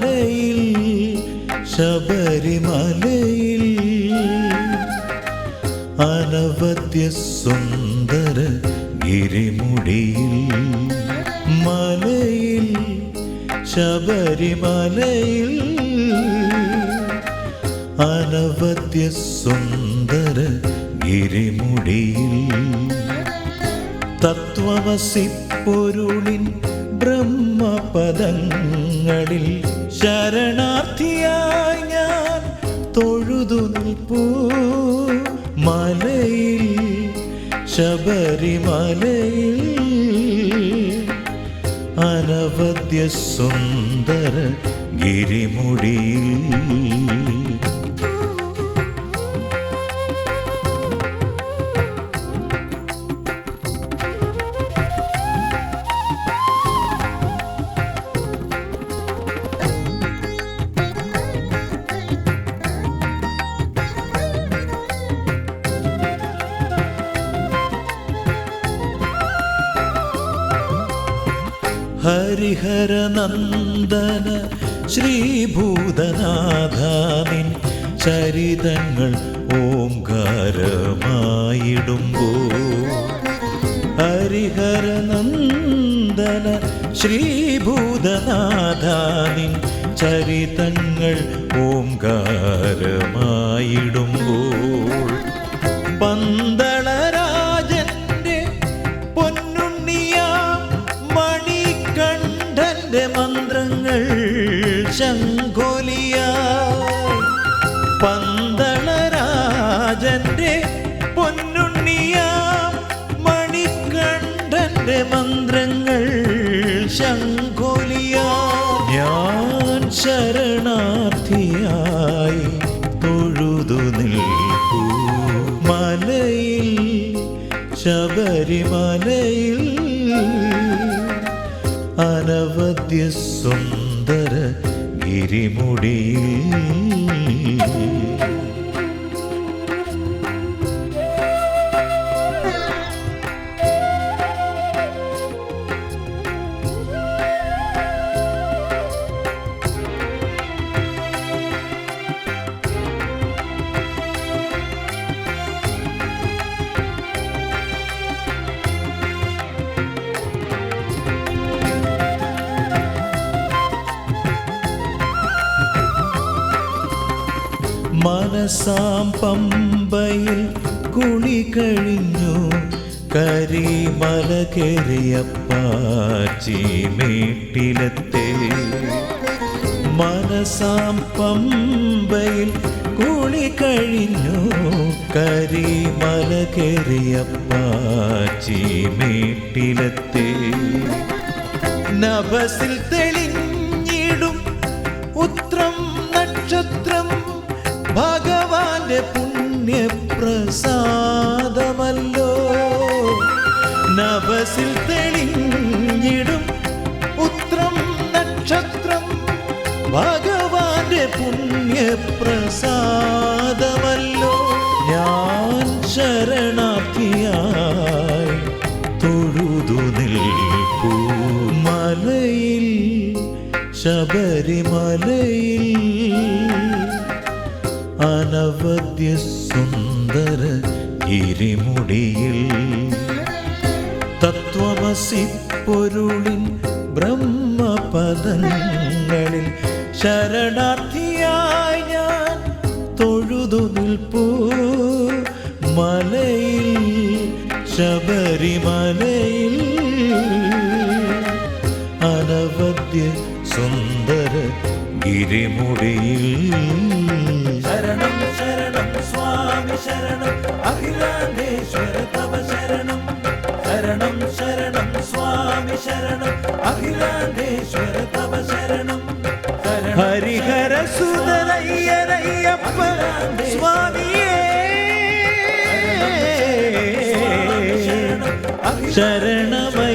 മലയിൽ ശബരിമലയിൽ അനവദ്യ സുന്ദര ഗിരിമുടിയിൽ. മലയിൽ ശബരിമലയിൽ അനവദ്യ സുന്ദര ഗിരിമുടിയിൽ. തത്വമസി പൊരുളിൻ ബ്രഹ്മപദങ്ങളിൽ ശരണാർത്ഥിയായി ഞാൻ തൊഴുതു നിൽപ്പൂ. മലയിൽ ശബരിമലയിൽ അനവദ്യ സുന്ദര ഗിരിമുടിയിൽ ഹരിഹരനന്ദന ശ്രീഭൂതനാഥാനിൻ ചരിതങ്ങൾ ഓംകാരമായിടുമ്പോ. ഹരിഹരനന്ദന ശ്രീഭൂതനാഥാനിൻ ചരിതങ്ങൾ ഓംകാരമായിടുമ്പോൾ. പന്തളരാജന്റെ ശങ്കൊലിയ പന്തളരാജന്റെ പൊന്നുണ്ണിയ. മണിക്കണ്ഠന്റെ മന്ത്രങ്ങൾ ശങ്കൊലിയ ഞാൻ ശരണാർത്ഥിയായി തൊഴുതു നിൽക്കൂ. മലയിൽ ശബരിമലയിൽ അനവധ്യ സുന്ദര ഗിരിമുടിയിൽ മനസാം പമ്പയിൽ കുളി കഴിഞ്ഞു. കരിമല കയറിയപ്പാച്ചി മേട്ടിലത്തെ. മനസാം പമ്പയിൽ കുളി കഴിഞ്ഞു. കരിമല കയറിയപ്പാച്ചി മേട്ടിലത്തെ തെളിഞ്ഞിടും പുണ്യപ്രസാദമല്ലോ നവസിൽ തെളിഞ്ഞിടും ഉത്രം നക്ഷത്രം. ഭഗവാന്റെ പുണ്യപ്രസാദമല്ലോ. ഞാൻ ശരണാർത്ഥിയായി തൊഴുതു നിൽക്കൂ. മലയിൽ ശബരിമലയിൽ അനവദ്യ സുന്ദര ഗിരിമുടിയിൽ തത്വമസി പൊരുളിൻ ബ്രഹ്മപദങ്ങളിൽ ശരണാർത്ഥിയായി ഞാൻ തൊഴുതു നിൽപ്പൂ. മലയിൽ ശബരിമലയിൽ അനവധ്യ സുന്ദര ഗിരിമുടിയിൽ സ്വാമി ശരണം. അഖിലാണ്ടേശ്വര തവ ശരണം. ഹരിഹര സുതരയ്യരയ്യപ്പ സ്വാമിയേ. ശരണമയ്യ